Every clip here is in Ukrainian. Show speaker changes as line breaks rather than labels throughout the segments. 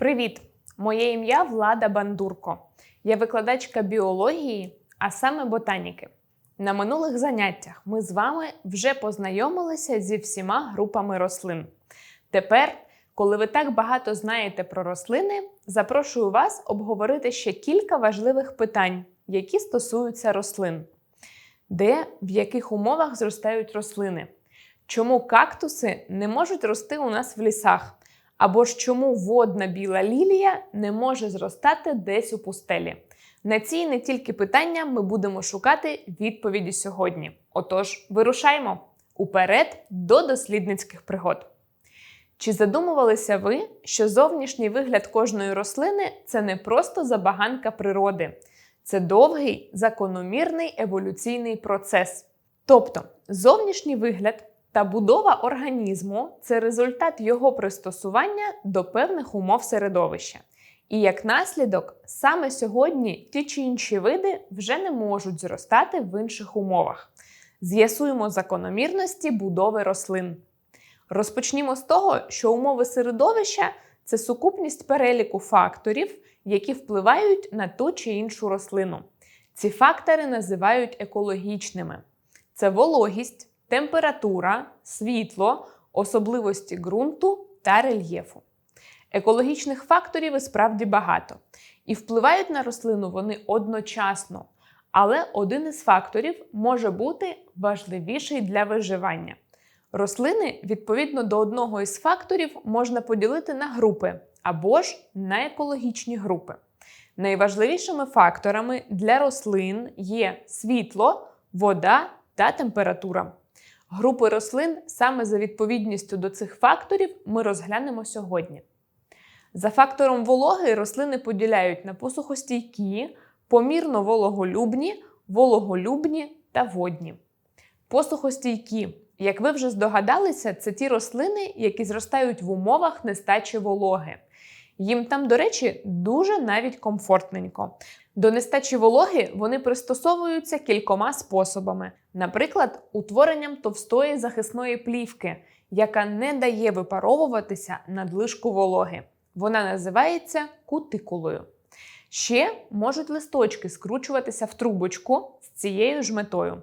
Привіт! Моє ім'я Влада Бандурко. Я викладачка біології, а саме ботаніки. На минулих заняттях ми з вами вже познайомилися зі всіма групами рослин. Тепер, коли ви так багато знаєте про рослини, запрошую вас обговорити ще кілька важливих питань, які стосуються рослин. Де в яких умовах зростають рослини? Чому кактуси не можуть рости у нас в лісах? Або ж чому водна біла лілія не може зростати десь у пустелі? На ці не тільки питання ми будемо шукати відповіді сьогодні. Отож, вирушаємо уперед до дослідницьких пригод. Чи задумувалися ви, що зовнішній вигляд кожної рослини це не просто забаганка природи, це довгий закономірний еволюційний процес. Тобто, зовнішній вигляд та будова організму це результат його пристосування до певних умов середовища. І як наслідок, саме сьогодні ті чи інші види вже не можуть зростати в інших умовах. З'ясуємо закономірності будови рослин. Розпочнімо з того, що умови середовища це сукупність переліку факторів, які впливають на ту чи іншу рослину. Ці фактори називають екологічними: це вологість, температура, світло, особливості ґрунту та рельєфу. Екологічних факторів і справді багато, і впливають на рослину вони одночасно. Але один із факторів може бути важливіший для виживання. Рослини, відповідно до одного із факторів, можна поділити на групи або ж на екологічні групи. Найважливішими факторами для рослин є світло, вода та температура. Групи рослин саме за відповідністю до цих факторів ми розглянемо сьогодні. За фактором вологи рослини поділяють на посухостійкі, помірно вологолюбні, вологолюбні та водні. Посухостійкі, як ви вже здогадалися, це ті рослини, які зростають в умовах нестачі вологи. Їм там, до речі, дуже навіть комфортненько. До нестачі вологи вони пристосовуються кількома способами, наприклад, утворенням товстої захисної плівки, яка не дає випаровуватися надлишку вологи. Вона називається кутикулою. Ще можуть листочки скручуватися в трубочку з цією ж метою.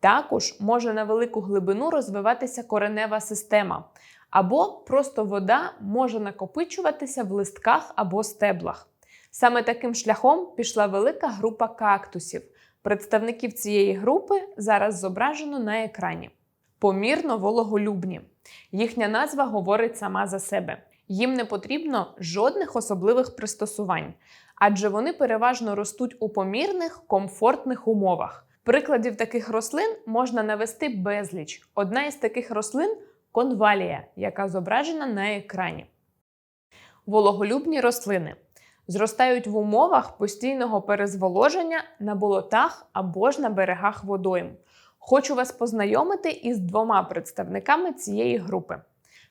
Також може на велику глибину розвиватися коренева система, або просто вода може накопичуватися в листках або стеблах. Саме таким шляхом пішла велика група кактусів. Представників цієї групи зараз зображено на екрані. Помірно вологолюбні. Їхня назва говорить сама за себе. Їм не потрібно жодних особливих пристосувань, адже вони переважно ростуть у помірних, комфортних умовах. Прикладів таких рослин можна навести безліч. Одна із таких рослин конвалія, яка зображена на екрані. Вологолюбні рослини зростають в умовах постійного перезволоження на болотах або ж на берегах водойм. Хочу вас познайомити із двома представниками цієї групи.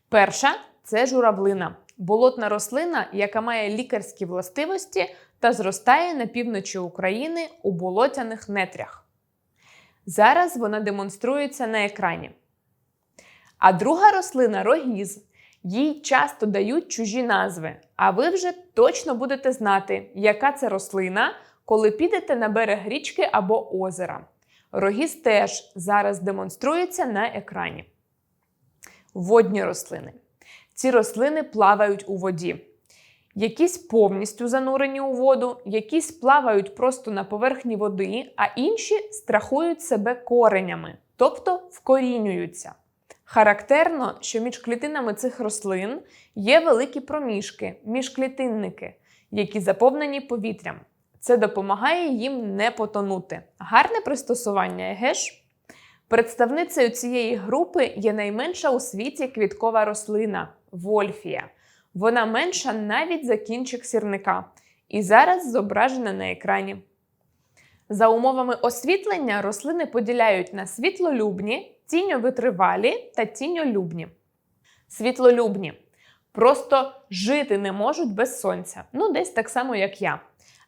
Перша це журавлина, болотна рослина, яка має лікарські властивості та зростає на півночі України у болотяних нетрях. Зараз вона демонструється на екрані. А друга рослина рогіз. Їй часто дають чужі назви, а ви вже точно будете знати, яка це рослина, коли підете на берег річки або озера. Рогіз теж зараз демонструється на екрані. Водні рослини. Ці рослини плавають у воді. Якісь повністю занурені у воду, якісь плавають просто на поверхні води, а інші страхують себе коренями, тобто вкорінюються. Характерно, що між клітинами цих рослин є великі проміжки, міжклітинники, які заповнені повітрям. Це допомагає їм не потонути. Гарне пристосування, еге ж? Представницею цієї групи є найменша у світі квіткова рослина вольфія. Вона менша навіть за кінчик сірника. І зараз зображена на екрані. За умовами освітлення рослини поділяють на світлолюбні, тіньовитривалі та тіньолюбні. Світлолюбні просто жити не можуть без сонця, ну десь так само, як я.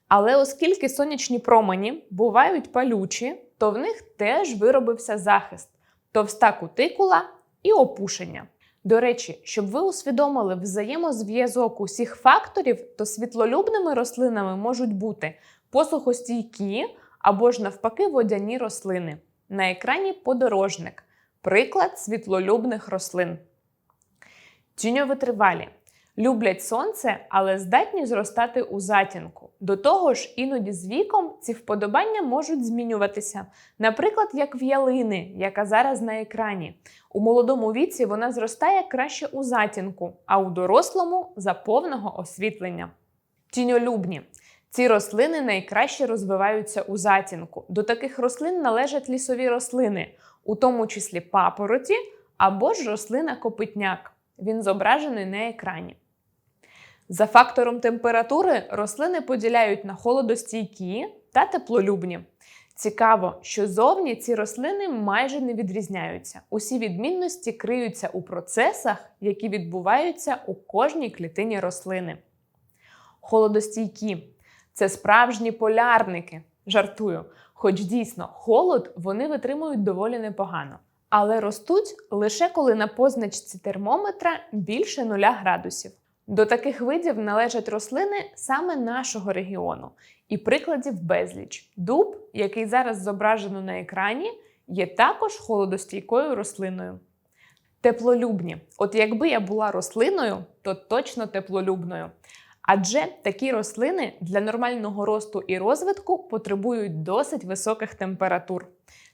Але оскільки сонячні промені бувають палючі, то в них теж виробився захист, товста кутикула і опушення. До речі, щоб ви усвідомили взаємозв'язок усіх факторів, то світлолюбними рослинами можуть бути посухостійкі або ж навпаки водяні рослини. На екрані подорожник приклад світлолюбних рослин. Тіньовитривалі. Люблять сонце, але здатні зростати у затінку. До того ж, іноді з віком ці вподобання можуть змінюватися. Наприклад, як в ялини, яка зараз на екрані. У молодому віці вона зростає краще у затінку, а у дорослому за повного освітлення. Тіньолюбні. Ці рослини найкраще розвиваються у затінку. До таких рослин належать лісові рослини, у тому числі папороті або ж рослина копитняк. Він зображений на екрані. За фактором температури рослини поділяють на холодостійкі та теплолюбні. Цікаво, що зовні ці рослини майже не відрізняються. Усі відмінності криються у процесах, які відбуваються у кожній клітині рослини. Холодостійкі це справжні полярники. Жартую, хоч дійсно холод вони витримують доволі непогано, але ростуть лише коли на позначці термометра більше 0 градусів. До таких видів належать рослини саме нашого регіону, і прикладів безліч. Дуб, який зараз зображено на екрані, є також холодостійкою рослиною. Теплолюбні. От якби я була рослиною, то точно теплолюбною. Адже такі рослини для нормального росту і розвитку потребують досить високих температур.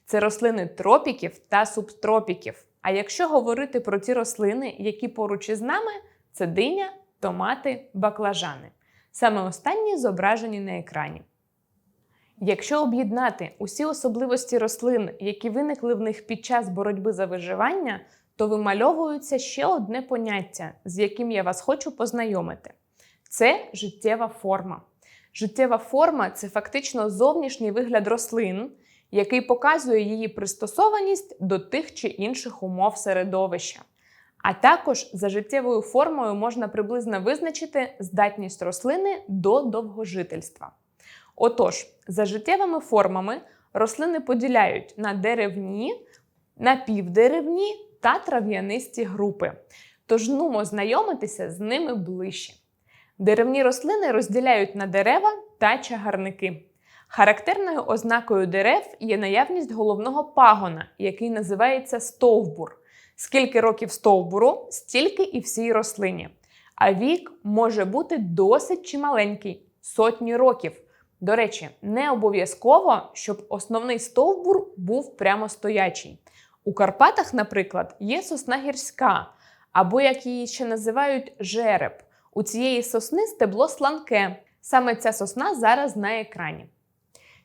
Це рослини тропіків та субтропіків. А якщо говорити про ті рослини, які поруч із нами, це диня, томати, баклажани. Саме останні зображені на екрані. Якщо об'єднати усі особливості рослин, які виникли в них під час боротьби за виживання, то вимальовується ще одне поняття, з яким я вас хочу познайомити. Це життєва форма. Життєва форма це фактично зовнішній вигляд рослин, який показує її пристосованість до тих чи інших умов середовища. А також за життєвою формою можна приблизно визначити здатність рослини до довгожительства. Отож, за життєвими формами рослини поділяють на деревні, напівдеревні та трав'янисті групи. Тож нумо знайомитися з ними ближче. Деревні рослини розділяють на дерева та чагарники. Характерною ознакою дерев є наявність головного пагона, який називається стовбур. Скільки років стовбуру, стільки і всій рослині. А вік може бути досить чималенький сотні років. До речі, не обов'язково, щоб основний стовбур був прямо стоячий. У Карпатах, наприклад, є сосна гірська, або як її ще називають жереб. У цієї сосни стебло сланке. Саме ця сосна зараз на екрані.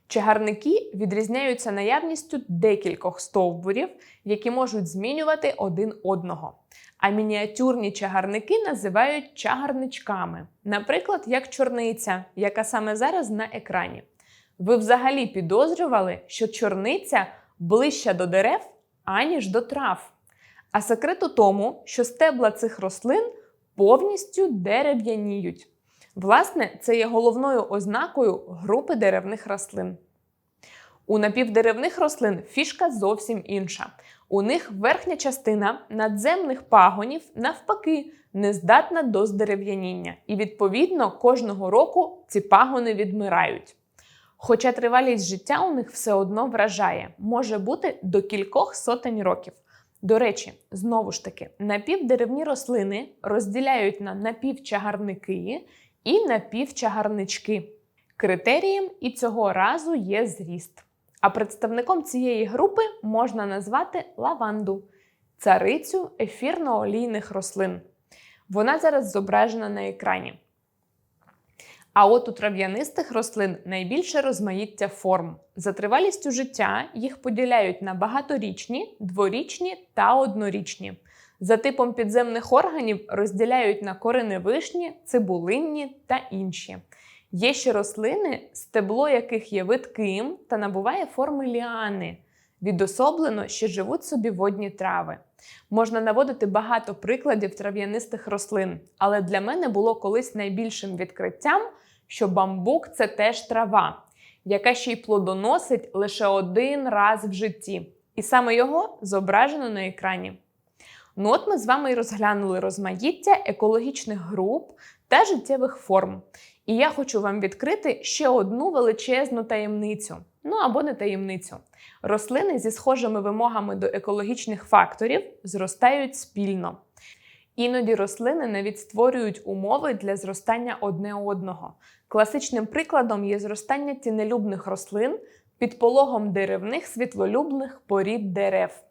Чагарники відрізняються наявністю декількох стовбурів, які можуть змінювати один одного. А мініатюрні чагарники називають чагарничками, наприклад, як чорниця, яка саме зараз на екрані. Ви взагалі підозрювали, що чорниця ближча до дерев, аніж до трав. А секрет у тому, що стебла цих рослин повністю дерев'яніють. Власне, це є головною ознакою групи деревних рослин. У напівдеревних рослин фішка зовсім інша. У них верхня частина надземних пагонів, навпаки, не здатна до здерев'яніння, і, відповідно, кожного року ці пагони відмирають. Хоча тривалість життя у них все одно вражає, може бути до кількох сотень років. До речі, знову ж таки, напівдеревні рослини розділяють на напівчагарники і напівчагарнички. Критерієм і цього разу є зріст. А представником цієї групи можна назвати лаванду, царицю ефірно-олійних рослин. Вона зараз зображена на екрані. А от у трав'янистих рослин найбільше розмаїття форм. За тривалістю життя їх поділяють на багаторічні, дворічні та однорічні. За типом підземних органів розділяють на кореневишні, цибулинні та інші. Є ще рослини, стебло яких є видким та набуває форми ліани. Відособлено, що живуть собі водні трави. Можна наводити багато прикладів трав'янистих рослин, але для мене було колись найбільшим відкриттям, що бамбук це теж трава, яка ще й плодоносить лише один раз в житті. І саме його зображено на екрані. Ну от ми з вами і розглянули розмаїття екологічних груп та життєвих форм. І я хочу вам відкрити ще одну величезну таємницю. Ну або не таємницю. Рослини зі схожими вимогами до екологічних факторів зростають спільно. Іноді рослини навіть створюють умови для зростання одне одного. Класичним прикладом є зростання тінелюбних рослин під пологом деревних світлолюбних порід дерев.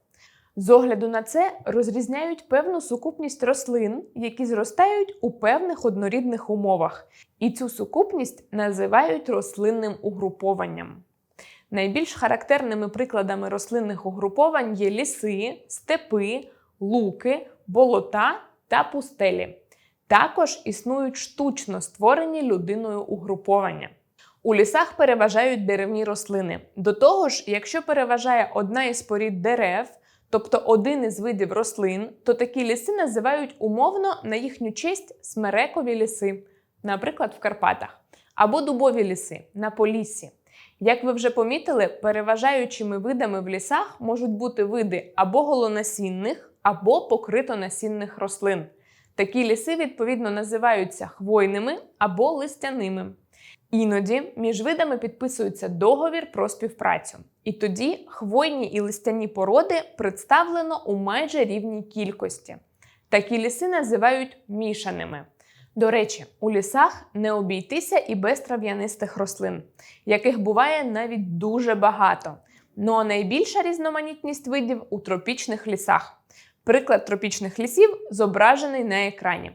З огляду на це розрізняють певну сукупність рослин, які зростають у певних однорідних умовах, і цю сукупність називають рослинним угрупованням. Найбільш характерними прикладами рослинних угруповань є ліси, степи, луки, болота та пустелі. Також існують штучно створені людиною угруповання. У лісах переважають деревні рослини. До того ж, якщо переважає одна із порід дерев, тобто один із видів рослин, то такі ліси називають умовно на їхню честь смерекові ліси, наприклад, в Карпатах, або дубові ліси на Поліссі. Як ви вже помітили, переважаючими видами в лісах можуть бути види або голонасінних, або покритонасінних рослин. Такі ліси, відповідно, називаються хвойними або листяними. Іноді між видами підписується договір про співпрацю. І тоді хвойні і листяні породи представлено у майже рівній кількості. Такі ліси називають мішаними. До речі, у лісах не обійтися і без трав'янистих рослин, яких буває навіть дуже багато. Ну а найбільша різноманітність видів у тропічних лісах. Приклад тропічних лісів зображений на екрані.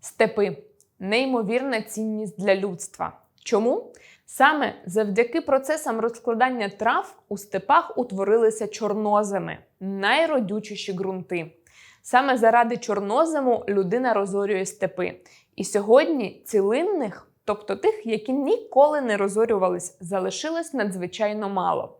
Степи неймовірна цінність для людства. Чому? Саме завдяки процесам розкладання трав у степах утворилися чорноземи найродючіші ґрунти. Саме заради чорнозему людина розорює степи. І сьогодні цілинних, тобто тих, які ніколи не розорювались, залишилось надзвичайно мало.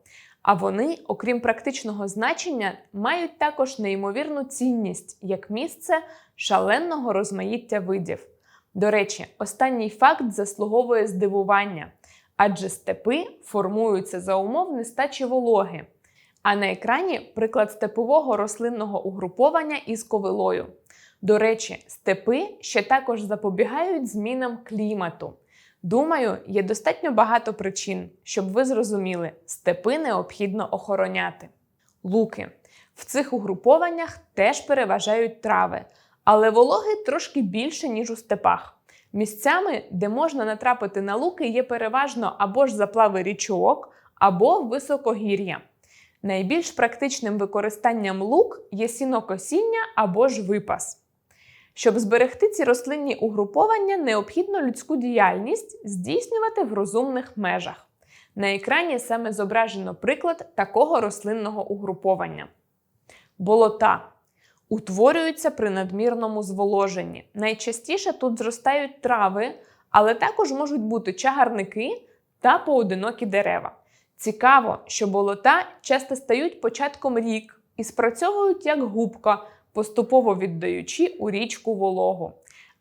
А вони, окрім практичного значення, мають також неймовірну цінність як місце шаленого розмаїття видів. До речі, останній факт заслуговує здивування, адже степи формуються за умов нестачі вологи. А на екрані приклад степового рослинного угруповання із ковилою. До речі, степи ще також запобігають змінам клімату. Думаю, є достатньо багато причин, щоб ви зрозуміли, степи необхідно охороняти. Луки. В цих угрупованнях теж переважають трави, але вологи трошки більше, ніж у степах. Місцями, де можна натрапити на луки, є переважно або ж заплави річок, або високогір'я. Найбільш практичним використанням лук є сінокосіння або ж випас. Щоб зберегти ці рослинні угруповання, необхідно людську діяльність здійснювати в розумних межах. На екрані саме зображено приклад такого рослинного угруповання. Болота утворюються при надмірному зволоженні. Найчастіше тут зростають трави, але також можуть бути чагарники та поодинокі дерева. Цікаво, що болота часто стають початком рік і спрацьовують як губка, поступово віддаючи у річку вологу.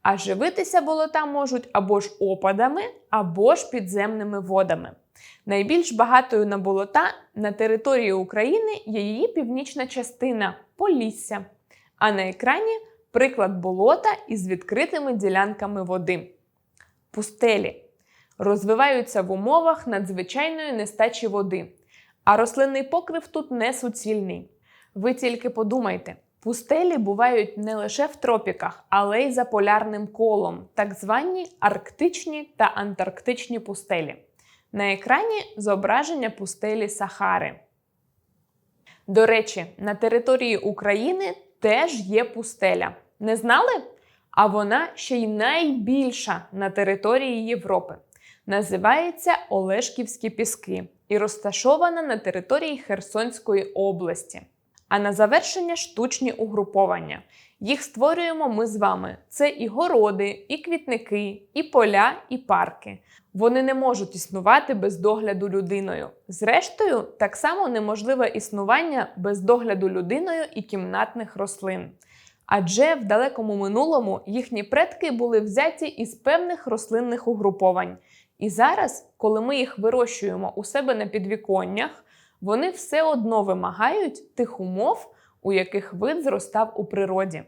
А живитися болота можуть або ж опадами, або ж підземними водами. Найбільш багатою на болота на території України є її північна частина Полісся. А на екрані приклад болота із відкритими ділянками води. Пустелі розвиваються в умовах надзвичайної нестачі води, а рослинний покрив тут не суцільний. Ви тільки подумайте, пустелі бувають не лише в тропіках, але й за полярним колом, так звані арктичні та антарктичні пустелі. На екрані зображення пустелі Сахари. До речі, на території України теж є пустеля. Не знали? А вона ще й найбільша на території Європи. Називається Олешківські Піски і розташована на території Херсонської області. А на завершення штучні угруповання. Їх створюємо ми з вами. Це і городи, і квітники, і поля, і парки. Вони не можуть існувати без догляду людиною. Зрештою, так само неможливе існування без догляду людиною і кімнатних рослин. Адже в далекому минулому їхні предки були взяті із певних рослинних угруповань. І зараз, коли ми їх вирощуємо у себе на підвіконнях, вони все одно вимагають тих умов, у яких вид зростав у природі.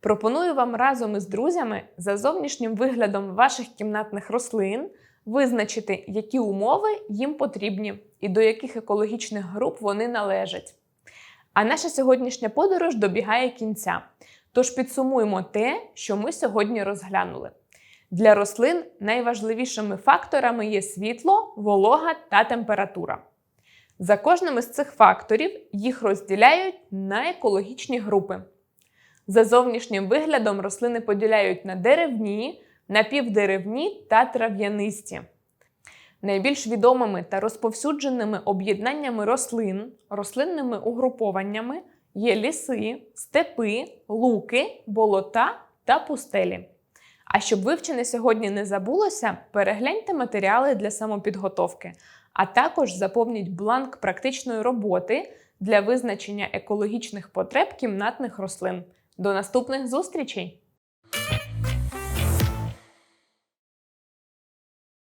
Пропоную вам разом із друзями за зовнішнім виглядом ваших кімнатних рослин визначити, які умови їм потрібні і до яких екологічних груп вони належать. А наша сьогоднішня подорож добігає кінця. Тож підсумуємо те, що ми сьогодні розглянули. Для рослин найважливішими факторами є світло, волога та температура. За кожним із цих факторів їх розділяють на екологічні групи. За зовнішнім виглядом рослини поділяють на деревні, напівдеревні та трав'янисті. Найбільш відомими та розповсюдженими об'єднаннями рослин, рослинними угрупованнями є ліси, степи, луки, болота та пустелі. А щоб вивчене сьогодні не забулося, перегляньте матеріали для самопідготовки, а також заповніть бланк практичної роботи для визначення екологічних потреб кімнатних рослин. До наступних зустрічей!